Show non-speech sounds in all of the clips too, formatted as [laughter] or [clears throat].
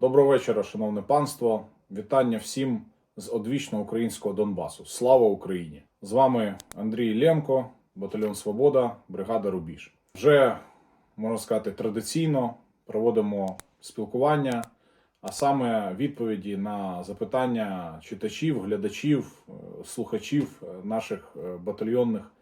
Доброго вечора, шановне панство. Вітання всім з одвічного українського Донбасу. Слава Україні! З вами Андрій Лємко, батальйон Свобода, бригада Рубіж. Вже можна сказати традиційно проводимо спілкування, а саме відповіді на запитання читачів, глядачів, е, слухачів е, наших е, батальйонних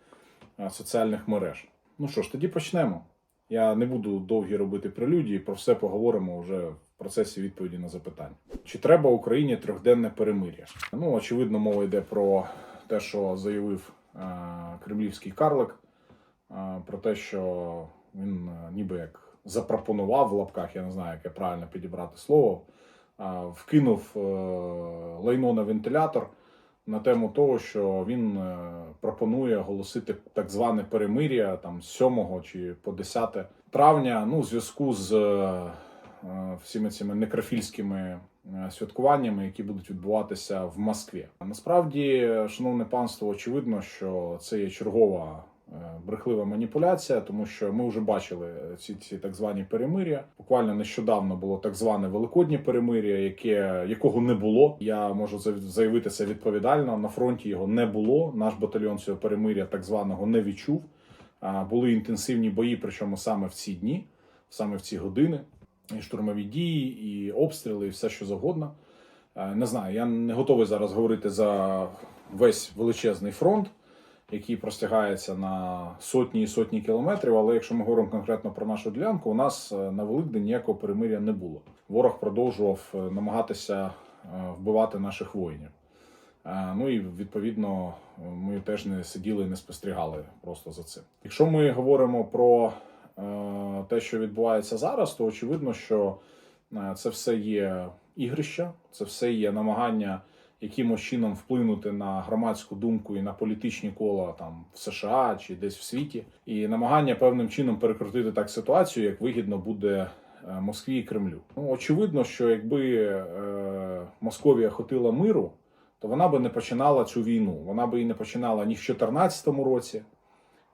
соціальних мереж. Ну що ж, тоді почнемо. Я не буду довгі робити прелюдії, про все поговоримо вже в процесі відповіді на запитання. Чи треба Україні трьохденне перемир'я? Ну, очевидно, мова йде про те, що заявив е, кремлівський карлик, е, про те, що він е, ніби як запропонував в лапках, я не знаю, яке правильно підібрати слово, вкинув лайно на вентилятор на тему того, що він е, пропонує оголосити так зване перемир'я там з 7 чи по 10 травня, ну, в зв'язку з е, е, всіми цими некрофільськими святкуваннями, які будуть відбуватися в Москві. Насправді, шановне панство, очевидно, що це є чергова. Е, Брехлива маніпуляція, тому що ми вже бачили ці, ці так звані перемир'я. Буквально нещодавно було так зване великоднє перемир'я, яке якого не було. Я можу заявити відповідально. На фронті його не було. Наш батальйон цього перемир'я так званого не відчув. Були інтенсивні бої, причому саме в ці дні, саме в ці години, і штурмові дії, і обстріли, і все що завгодно. Е, Не знаю, я не готовий зараз говорити за весь величезний фронт, який простягається на сотні і сотні кілометрів. Але якщо ми говоримо конкретно про нашу ділянку, у нас е, на Великдень ніякого перемир'я не було. Ворог продовжував е, намагатися е, вбивати наших воїнів. Ну і відповідно ми теж не сиділи і не спостерігали просто за цим. Якщо ми говоримо про те, що відбувається зараз, то очевидно, що це все є ігрища, це все є намагання якимось чином вплинути на громадську думку і на політичні кола там в США чи десь в світі, і намагання певним чином перекрутити так ситуацію, як вигідно буде е, Москві і Кремлю. Ну очевидно, що якби е, Московія хотіла миру, то вона би не починала цю війну. Вона би її не починала ні в 2014 році,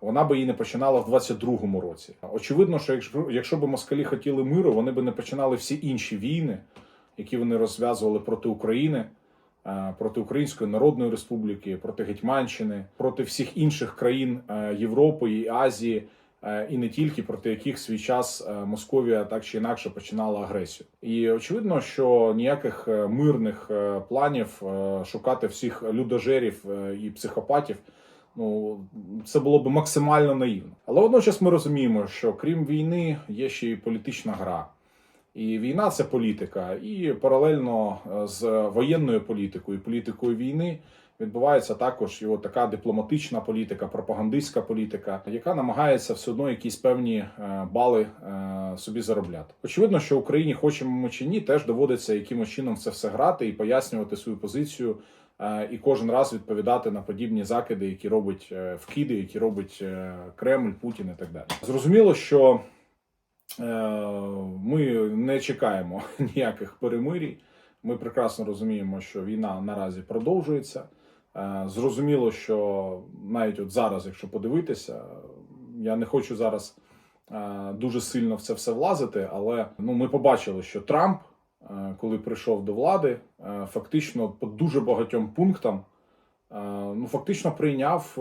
вона би її не починала в 22-му році. Очевидно, що якщо, якщо б москалі хотіли миру, вони би не починали всі інші війни, які вони розв'язували проти України, проти Української Народної Республіки, проти Гетьманщини, проти всіх інших країн е, Європи і Азії. е, І не тільки проти яких свій час е, Московія так чи інакше починала агресію, і очевидно, що ніяких е, мирних е, планів е, шукати всіх людожерів е, і психопатів Ну, це було б максимально наївно. Але водночас ми розуміємо, що крім війни є ще й політична гра. І війна це політика. І паралельно е, з воєнною політикою, політикою війни відбувається також от така дипломатична політика, пропагандистська політика, яка намагається все одно якісь певні е, бали е, собі заробляти. Очевидно, що Україні, хочемо ми чи ні, теж доводиться якимось чином це все грати і пояснювати свою позицію і кожен раз відповідати на подібні закиди, які робить вкиди, які робить Кремль, Путін і так далі. Зрозуміло, що ми не чекаємо [laughs] ніяких перемирій. Ми прекрасно розуміємо, що війна наразі продовжується. Е, Зрозуміло, що навіть от зараз, якщо подивитися, я не хочу зараз е, дуже сильно в це все влазити, але ну ми побачили, що Трамп, е, коли прийшов до влади, фактично по дуже багатьом пунктам ну фактично прийняв,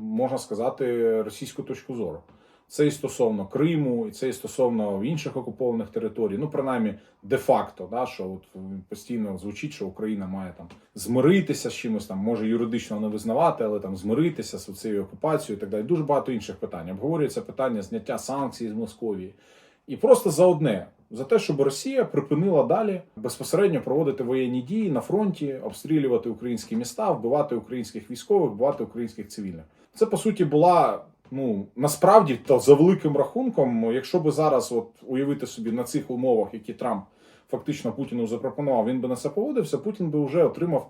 можна сказати, російську точку зору. Це і стосовно Криму, і це і стосовно інших окупованих територій. Ну, принаймні, де-факто, да, що от постійно звучить, що Україна має там змиритися з чимось, там може юридично не визнавати, але там змиритися з цією окупацією і так далі. Дуже багато інших питань. Обговорюється питання зняття санкцій з Московії. І просто за одне за те, щоб Росія припинила далі безпосередньо проводити воєнні дії на фронті, обстрілювати українські міста, вбивати українських військових, вбивати українських цивільних. Це по суті була. Ну насправді, то за великим рахунком, якщо би зараз от уявити собі на цих умовах, які Трамп фактично Путіну запропонував, він би на це поводився, Путін би вже отримав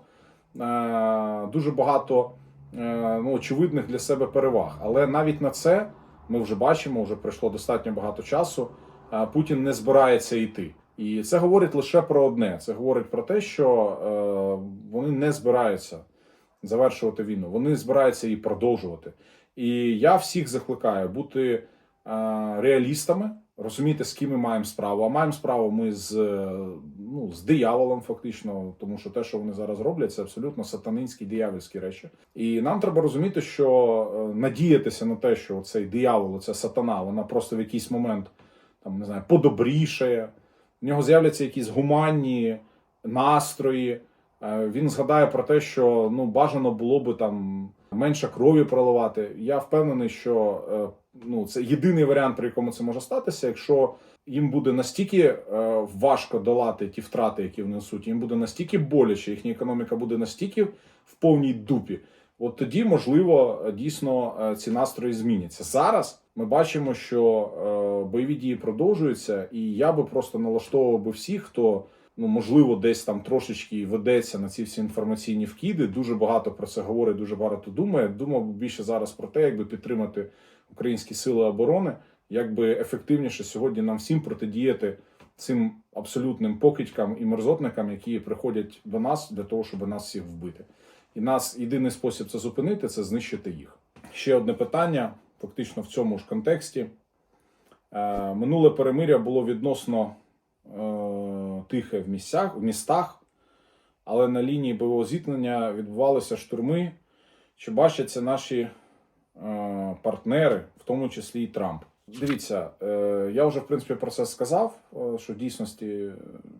е- дуже багато е- ну, очевидних для себе переваг. Але навіть на це ми вже бачимо, вже пройшло достатньо багато часу. е, Путін не збирається йти. І це говорить лише про одне: це говорить про те, що е- вони не збираються завершувати війну, вони збираються її продовжувати. І я всіх закликаю бути е, реалістами, розуміти, з ким ми маємо справу. А маємо справу ми з е, ну, з дияволом, фактично, тому що те, що вони зараз роблять, це абсолютно сатанинські диявольські речі. І нам треба розуміти, що е, надіятися на те, що цей диявол, ця сатана, вона просто в якийсь момент там не знаю, подобрішає, в нього з'являться якісь гуманні настрої. Е, Він згадає про те, що ну бажано було би там менше крові проливати. Я впевнений, що е, ну це єдиний варіант, при якому це може статися, якщо їм буде настільки е, важко долати ті втрати, які вони несуть, їм буде настільки боляче, їхня економіка буде настільки в повній дупі. От тоді, можливо, дійсно ці настрої зміняться. Зараз ми бачимо, що бойові дії продовжуються, і я би просто налаштовував би всіх, хто ну можливо десь там трошечки ведеться на ці всі інформаційні вкиди. Дуже багато про це говорить, дуже багато думає. Думав більше зараз про те, якби підтримати українські сили оборони, як би ефективніше сьогодні нам всім протидіяти цим абсолютним покидькам і мерзотникам, які приходять до нас для того, щоб нас всіх вбити. І нас єдиний спосіб це зупинити це знищити їх. Ще одне питання, фактично в цьому ж контексті. Е, Минуле перемиря було відносно е, тихе в місцях, в містах, але на лінії бойового зіткнення відбувалися штурми. Чи бачаться наші е, партнери, в тому числі і Трамп? Дивіться, е, я вже в принципі про це сказав, е, що в дійсності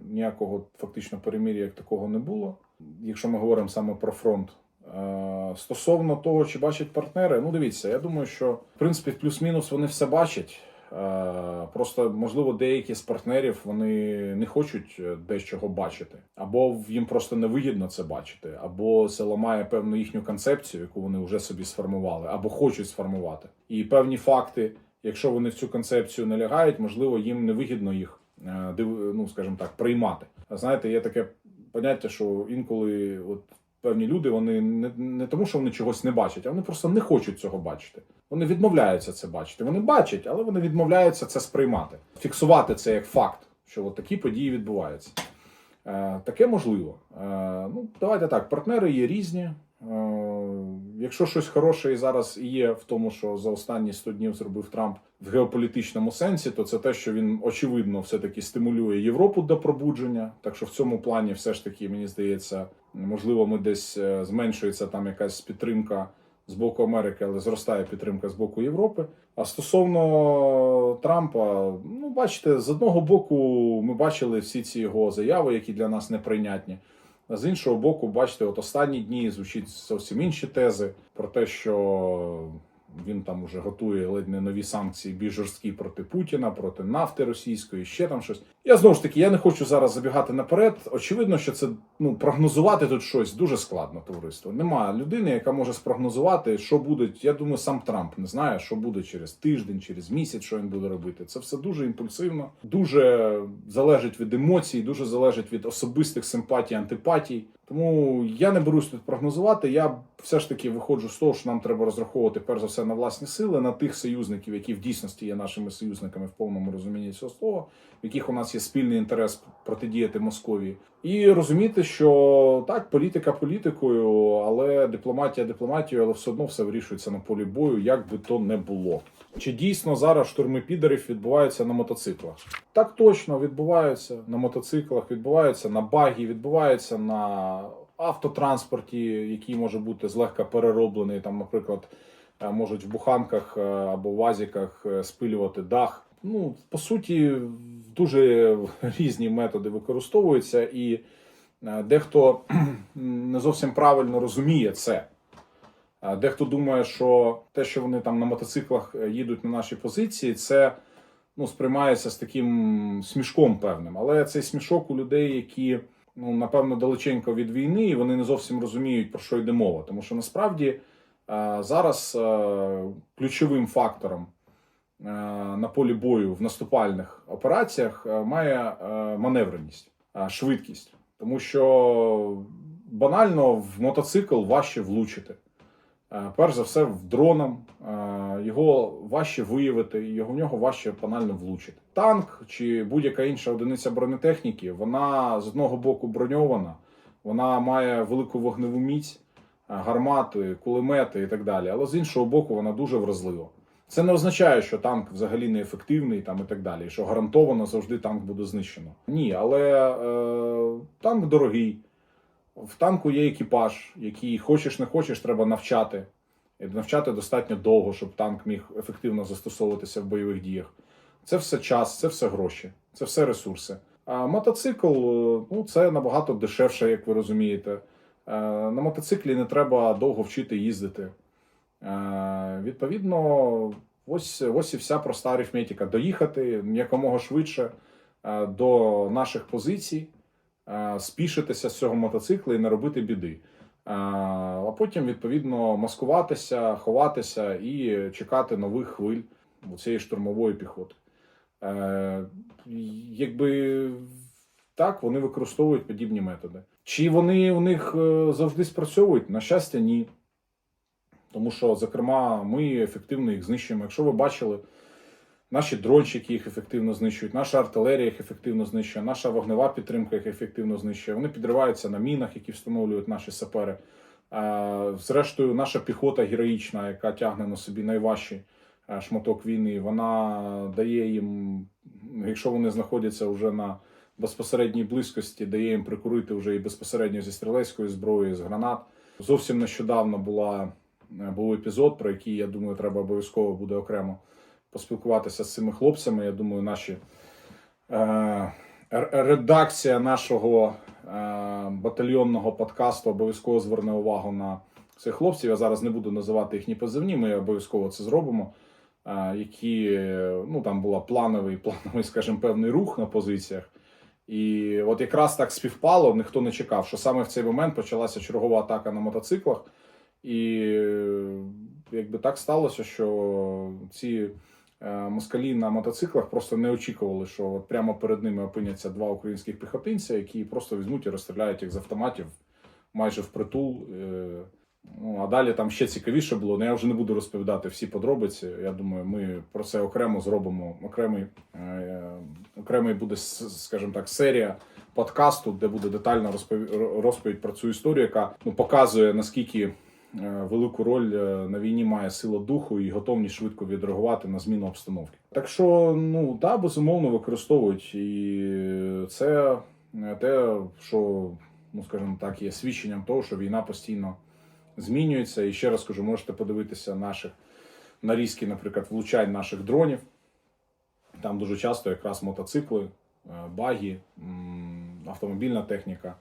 ніякого фактично перемир'я як такого не було. Якщо ми говоримо саме про фронт. Е, Стосовно того, чи бачать партнери, ну дивіться, я думаю, що в принципі плюс-мінус вони все бачать. Е, Просто можливо деякі з партнерів вони не хочуть е, дечого бачити, або їм просто невигідно це бачити, або це ламає певну їхню концепцію, яку вони вже собі сформували, або хочуть сформувати. І певні факти, якщо вони в цю концепцію не лягають, можливо, їм невигідно їх е, ну, скажімо так, приймати. А знаєте, є таке поняття, що інколи от певні люди вони не, не тому, що вони чогось не бачать, а вони просто не хочуть цього бачити. Вони відмовляються це бачити. Вони бачать, але вони відмовляються це сприймати, фіксувати це як факт, що от такі події відбуваються. Е, таке можливо. Е, ну, давайте так, партнери є різні. Е, якщо щось хороше і зараз є в тому, що за останні 100 днів зробив Трамп в геополітичному сенсі, то це те, що він очевидно все-таки стимулює Європу до пробудження. Так що в цьому плані, все ж таки, мені здається, можливо, ми десь е, зменшується там якась підтримка з боку Америки, але зростає підтримка з боку Європи. А стосовно Трампа, ну бачите, з одного боку, ми бачили всі ці його заяви, які для нас неприйнятні. А з іншого боку, бачите, от останні дні звучить зовсім інші тези про те, що він там уже готує ледь не нові санкції більш жорсткі проти Путіна, проти нафти російської, ще там щось. Я знову ж таки, я не хочу зараз забігати наперед. Очевидно, що це ну прогнозувати тут щось дуже складно. Товариство немає людини, яка може спрогнозувати, що буде. Я думаю, сам Трамп не знає, що буде через тиждень, через місяць, що він буде робити. Це все дуже імпульсивно, дуже залежить від емоцій, дуже залежить від особистих симпатій, антипатій. Тому я не берусь тут прогнозувати. Я все ж таки виходжу з того, що нам треба розраховувати перш за все на власні сили, на тих союзників, які в дійсності є нашими союзниками в повному розумінні цього слова, в яких у нас є спільний інтерес протидіяти Московії, і розуміти, що так, політика політикою, але дипломатія дипломатією, але все одно все вирішується на полі бою, як би то не було. Чи дійсно зараз штурми підерів відбуваються на мотоциклах? Так точно відбуваються на мотоциклах, відбуваються на багі, відбуваються на автотранспорті, який може бути злегка перероблений. Там, наприклад, е, можуть в буханках е, або в азіках е, спилювати дах. Ну, по суті, дуже [laughs] різні методи використовуються, і е, дехто [clears throat] не зовсім правильно розуміє це. Дехто думає, що те, що вони там на мотоциклах е, їдуть на наші позиції, це ну, сприймається з таким смішком певним. Але цей смішок у людей, які ну, напевно далеченько від війни, і вони не зовсім розуміють, про що йде мова. Тому що насправді е, зараз е, ключовим фактором е, на полі бою в наступальних операціях е, має е, маневреність, е, швидкість. Тому що банально в мотоцикл важче влучити. Е, Перш за все, в дроном е, його важче виявити, його в нього важче банально влучити. Танк чи будь-яка інша одиниця бронетехніки, вона з одного боку броньована, вона має велику вогневу міць, е, гармати, кулемети і так далі. Але з іншого боку, вона дуже вразлива. Це не означає, що танк взагалі не ефективний там і так далі, що гарантовано завжди танк буде знищено. Ні, але е, танк дорогий, в танку є екіпаж, який хочеш не хочеш, треба навчати. І навчати достатньо довго, щоб танк міг ефективно застосовуватися в бойових діях. Це все час, це все гроші, це все ресурси. А мотоцикл е, ну, це набагато дешевше, як ви розумієте. Е, На мотоциклі не треба довго вчити їздити. Е, Відповідно, ось, ось і вся проста арифметика. Доїхати якомога швидше е, до наших позицій, е, спішитися з цього мотоцикла і не робити біди. А потім, відповідно, маскуватися, ховатися і чекати нових хвиль у цієї штурмової піхоти. Якби так, вони використовують подібні методи. Чи вони у них завжди спрацьовують? На щастя, ні. Тому що, зокрема, ми ефективно їх знищуємо. Якщо ви бачили, наші дрончики їх ефективно знищують, наша артилерія їх ефективно знищує, наша вогнева підтримка їх ефективно знищує. Вони підриваються на мінах, які встановлюють наші сапери. Зрештою, наша піхота героїчна, яка тягне на собі найважчий е, шматок війни, вона дає їм, якщо вони знаходяться вже на безпосередній близькості, дає їм прикурити вже і безпосередньо зі стрілецької зброї, з гранат. Зовсім нещодавно була, був епізод, про який, я думаю, треба обов'язково буде окремо поспілкуватися з цими хлопцями. Я думаю, наші е, редакція нашого е, батальйонного подкасту обов'язково зверне увагу на цих хлопців. Я зараз не буду називати їхні позивні, ми обов'язково це зробимо. е, Які ну там була плановий, [laughs] плановий, скажімо, певний рух на позиціях. І от якраз так співпало, ніхто не чекав, що саме в цей момент почалася чергова атака на мотоциклах. І е, якби так сталося, що ці е, москалі на мотоциклах просто не очікували, що от прямо перед ними опиняться два українських піхотинця, які просто візьмуть і розстріляють їх з автоматів майже впритул. Е, Ну, а далі там ще цікавіше було. Ну, я вже не буду розповідати всі подробиці. Я думаю, ми про це окремо зробимо. Окремий, окремий буде, скажімо так, серія подкасту, де буде детальна розповідь, розповідь про цю історію, яка ну, показує наскільки велику роль е, на війні має сила духу і готовність швидко відреагувати на зміну обстановки. Так що, ну да, безумовно використовують, і це е, те, що ну скажімо так, є свідченням того, що війна постійно змінюється. І ще раз кажу, можете подивитися наших нарізки, наприклад, влучань наших дронів. Там дуже часто якраз мотоцикли, е, баги, автомобільна техніка,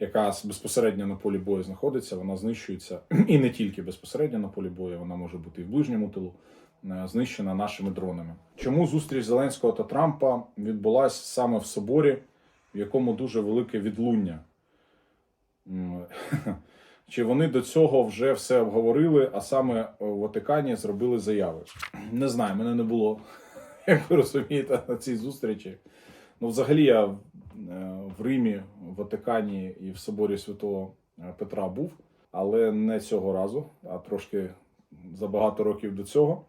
яка безпосередньо на полі бою знаходиться, вона знищується. [clears throat] І не тільки безпосередньо на полі бою, вона може бути і в ближньому тилу, е, знищена нашими дронами. Чому зустріч Зеленського та Трампа відбулася саме в соборі, в якому дуже велике відлуння? [laughs] Чи вони до цього вже все обговорили, а саме у Ватикані зробили заяви? [clears throat] Не знаю, мене не було, [laughs] як ви розумієте, на цій зустрічі. Ну, взагалі, я е, в Римі, в Ватикані і в соборі Святого е, Петра був, але не цього разу, а трошки за багато років до цього.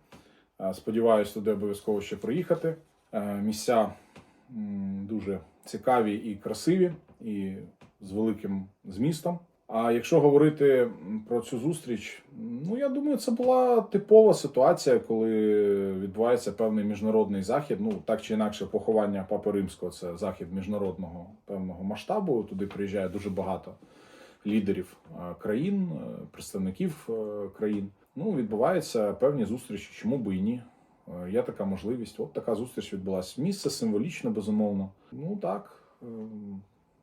Е, Сподіваюсь, туди обов'язково ще приїхати. Е, Місця дуже цікаві і красиві, і з великим змістом. А якщо говорити про цю зустріч, ну я думаю, це була типова ситуація, коли відбувається певний міжнародний захід. Ну так чи інакше, поховання Папи Римського це захід міжнародного певного масштабу. Туди приїжджає дуже багато лідерів е, країн, е, представників е, країн. Ну, відбуваються певні зустрічі, чому би і ні. Є така можливість. От така зустріч відбулася. Місце символічно, безумовно. Ну так.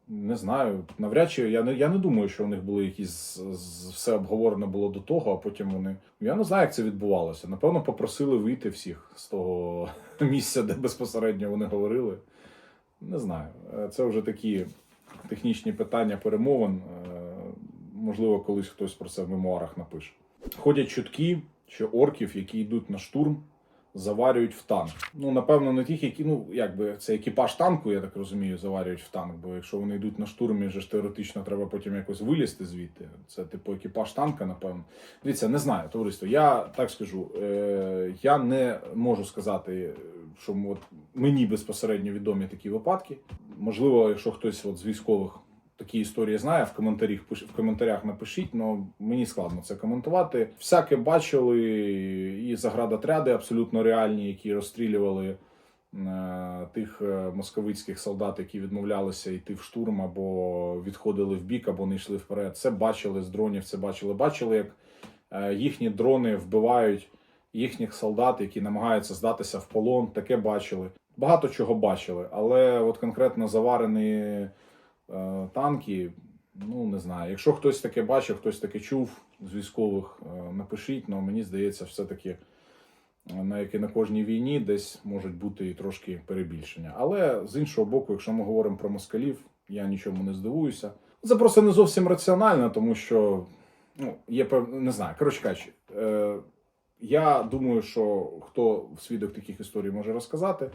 Не знаю, навряд чи я не я не думаю, що у них були якісь все обговорено було до того, а потім вони. Я не знаю, як це відбувалося. Напевно, попросили вийти всіх з того [laughs] місця, де безпосередньо вони говорили. Не знаю. Е, Це вже такі технічні питання перемовин. Е, Можливо, колись хтось про це в мемуарах напише. Ходять чутки, що орків, які йдуть на штурм, заварюють в танк. Ну, напевно, не тих, які, ну, якби це екіпаж танку, я так розумію, заварюють в танк. Бо якщо вони йдуть на штурм, їм ж теоретично треба потім якось вилізти звідти. Це типу екіпаж танка, напевно. Дивіться, не знаю, товариство. Я так скажу, е, я не можу сказати, що от мені безпосередньо відомі такі випадки. Можливо, якщо хтось от з військових такі історії знає, в коментарях в коментарях напишіть, але мені складно це коментувати. Всяке бачили і заградотряди абсолютно реальні, які розстрілювали е, тих е, московицьких солдат, які відмовлялися йти в штурм або відходили в бік, або не йшли вперед. Це бачили з дронів, це бачили. Бачили, як е, їхні дрони вбивають їхніх солдат, які намагаються здатися в полон. Таке бачили. Багато чого бачили, але от конкретно заварені е, танки. Ну, не знаю. Якщо хтось таке бачив, хтось таке чув з військових, е, напишіть, але мені здається, все-таки е, на як і на кожній війні десь можуть бути і трошки перебільшення. Але з іншого боку, якщо ми говоримо про москалів, я нічому не здивуюся. Це просто не зовсім раціонально, тому що ну, є пев... не знаю. Коротше кажучи, е, я думаю, що хто свідок таких історій може розказати.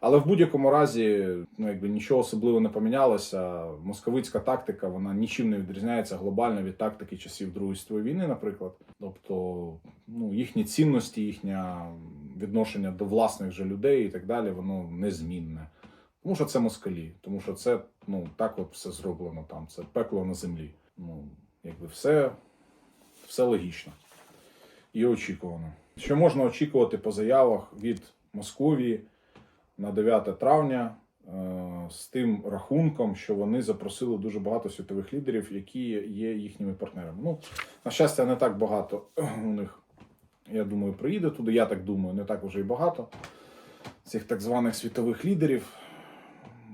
Але в будь-якому разі, ну якби нічого особливо не помінялося. Московицька тактика вона нічим не відрізняється глобально від тактики часів Другої світової війни, наприклад. Тобто, ну їхні цінності, їхнє відношення до власних же людей і так далі, воно незмінне. Тому що це москалі, тому що це ну так от все зроблено там. Це пекло на землі. Ну, якби все, все логічно і очікувано. Що можна очікувати по заявах від Московії на 9 травня е, з тим рахунком, що вони запросили дуже багато світових лідерів, які є їхніми партнерами. Ну, на щастя, не так багато у них, я думаю, приїде туди. Я так думаю, не так вже і багато цих так званих світових лідерів.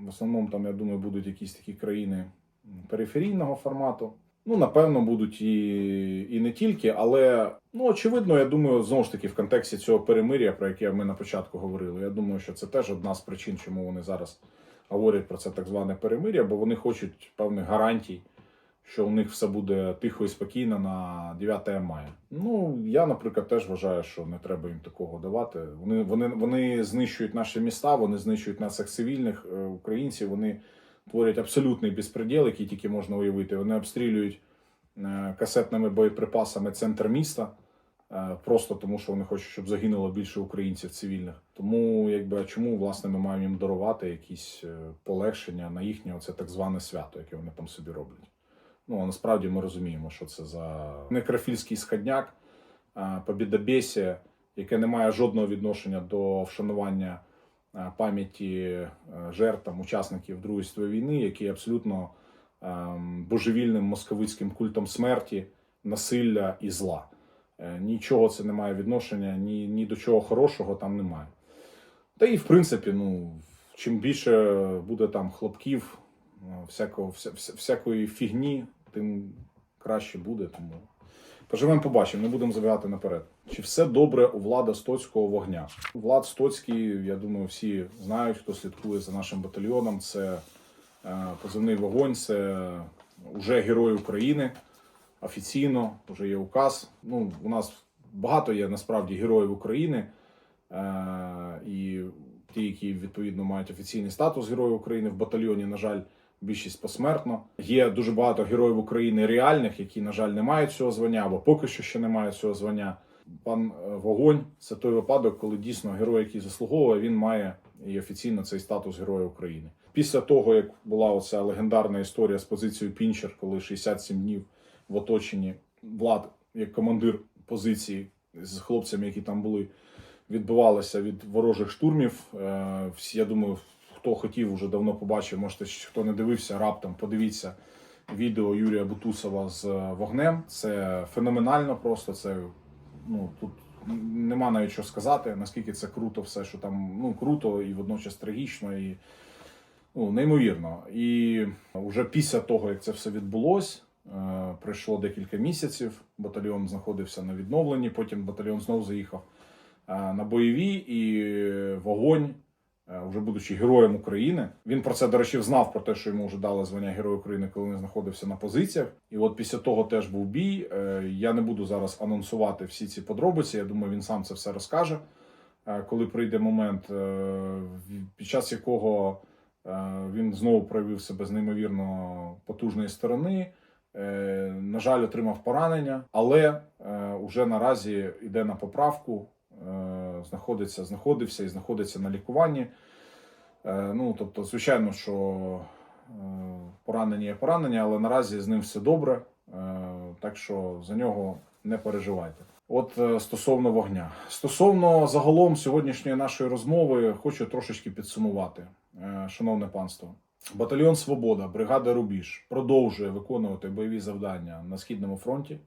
В основному там, я думаю, будуть якісь такі країни периферійного формату. Ну, напевно, будуть і, і не тільки, але ну, очевидно, я думаю, знову ж таки, в контексті цього перемир'я, про яке ми на початку говорили, я думаю, що це теж одна з причин, чому вони зараз говорять про це так зване перемир'я, бо вони хочуть певних гарантій, що у них все буде тихо і спокійно на 9 мая. Ну, я, наприклад, теж вважаю, що не треба їм такого давати. Вони, вони, вони знищують наші міста, вони знищують нас як цивільних е, українців. Вони творять абсолютний безпреділ, який тільки можна уявити. Вони обстрілюють е, касетними боєприпасами центр міста. е, Просто тому, що вони хочуть, щоб загинуло більше українців цивільних. Тому, якби чому власне ми маємо їм дарувати якісь е, полегшення на їхнє оце так зване свято, яке вони там собі роблять. Ну а насправді ми розуміємо, що це за некрофільський сходняк, побідобєсія, яке не має жодного відношення до вшанування пам'яті е, жертв учасників Другої світової війни, які абсолютно ем, божевільним московицьким культом смерті, насилля і зла. Е, Нічого це не має відношення, ні, ні до чого хорошого там немає. Та і в принципі, ну, чим більше буде там хлопків, е, всякого, вся, вся- всякої фігні, тим краще буде. Тому поживемо, побачимо, не будемо забігати наперед. Чи все добре у влада Стоцького вогня? Влад Стоцький, я думаю, всі знають, хто слідкує за нашим батальйоном. Це е, позивний вогонь, це вже герой України. Офіційно вже є указ. Ну, у нас багато є насправді героїв України. Е, і ті, які відповідно мають офіційний статус Героїв України в батальйоні, на жаль, більшість посмертно. Є дуже багато героїв України реальних, які, на жаль, не мають цього звання або поки що ще не мають цього звання. Пан е, Вогонь це той випадок, коли дійсно герой, який заслуговує, він має і офіційно цей статус Героя України. Після того, як була оця легендарна історія з позицією Пінчер, коли 67 днів в оточенні влад як командир позиції з хлопцями, які там були, відбивалися від ворожих штурмів. Е, Всі, я думаю, хто хотів, вже давно побачив. Можете, хто не дивився, раптом подивіться відео Юрія Бутусова з вогнем. Це феноменально просто. Це ну тут нема навіть що сказати, наскільки це круто, все, що там ну круто і водночас трагічно, і ну, неймовірно. І вже після того, як це все відбулось, е, пройшло декілька місяців. Батальйон знаходився на відновленні. Потім батальйон знову заїхав е, на бойові і вогонь. Е, Вже будучи героєм України, він про це, до речі, знав про те, що йому вже дали звання Героя України, коли він знаходився на позиціях. І от після того теж був бій. Е, Я не буду зараз анонсувати всі ці подробиці. Я думаю, він сам це все розкаже, е, коли прийде момент, під час якого він знову проявив себе з неймовірно потужної сторони. На жаль, отримав поранення, але е, уже наразі йде на поправку, знаходиться, знаходився і знаходиться на лікуванні. Е, Ну, тобто, звичайно, що е, поранення є поранення, але наразі з ним все добре. Е, Так що за нього не переживайте. От стосовно вогня. Стосовно загалом сьогоднішньої нашої розмови, хочу трошечки підсумувати, шановне панство. Батальйон Свобода, бригада Рубіж продовжує виконувати бойові завдання на східному фронті.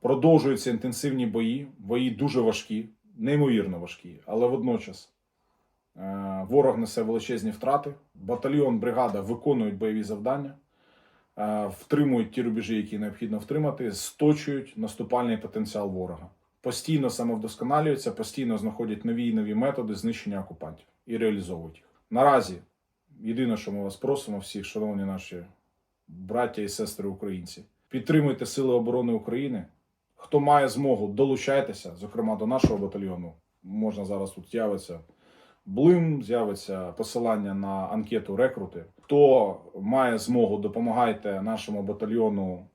Продовжуються інтенсивні бої. Бої дуже важкі, неймовірно важкі, але водночас е, ворог несе величезні втрати. Батальйон, бригада виконують бойові завдання, е, втримують ті рубежі, які необхідно втримати, сточують наступальний потенціал ворога. Постійно самовдосконалюються, постійно знаходять нові і нові методи знищення окупантів і реалізовують їх. Наразі єдине, що ми вас просимо, всіх, шановні наші браття і сестри українці, підтримуйте Сили оборони України. Хто має змогу, долучайтеся, зокрема до нашого батальйону. Можна зараз тут з'явиться блим, з'явиться посилання на анкету рекрути. Хто має змогу, допомагайте нашому батальйону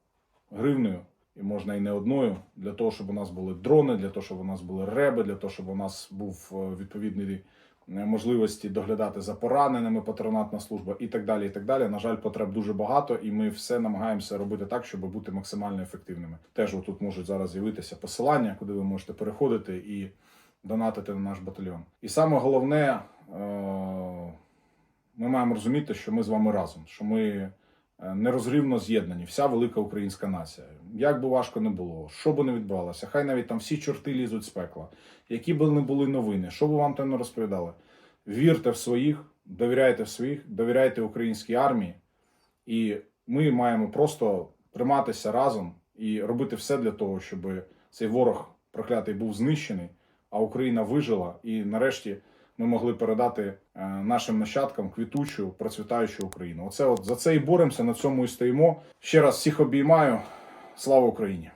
гривнею, і можна і не одною, для того, щоб у нас були дрони, для того, щоб у нас були реби, для того, щоб у нас був е, відповідний можливості доглядати за пораненими, патронатна служба і так далі. І так далі. На жаль, потреб дуже багато, і ми все намагаємося робити так, щоб бути максимально ефективними. Теж тут можуть зараз з'явитися посилання, куди ви можете переходити і донатити на наш батальйон. І саме головне, е, ми маємо розуміти, що ми з вами разом, що ми е, нерозривно з'єднані, вся велика українська нація. Як би важко не було, що би не відбувалося, хай навіть там всі чорти лізуть з пекла, які б не були новини, що б вам там не розповідали. Вірте в своїх, довіряйте в своїх, довіряйте українській армії, і ми маємо просто триматися разом і робити все для того, щоб цей ворог проклятий був знищений, а Україна вижила, і нарешті ми могли передати е, нашим нащадкам квітучу, процвітаючу Україну. Оце от за це і боремося, на цьому і стоїмо. Ще раз всіх обіймаю. Слава Україні!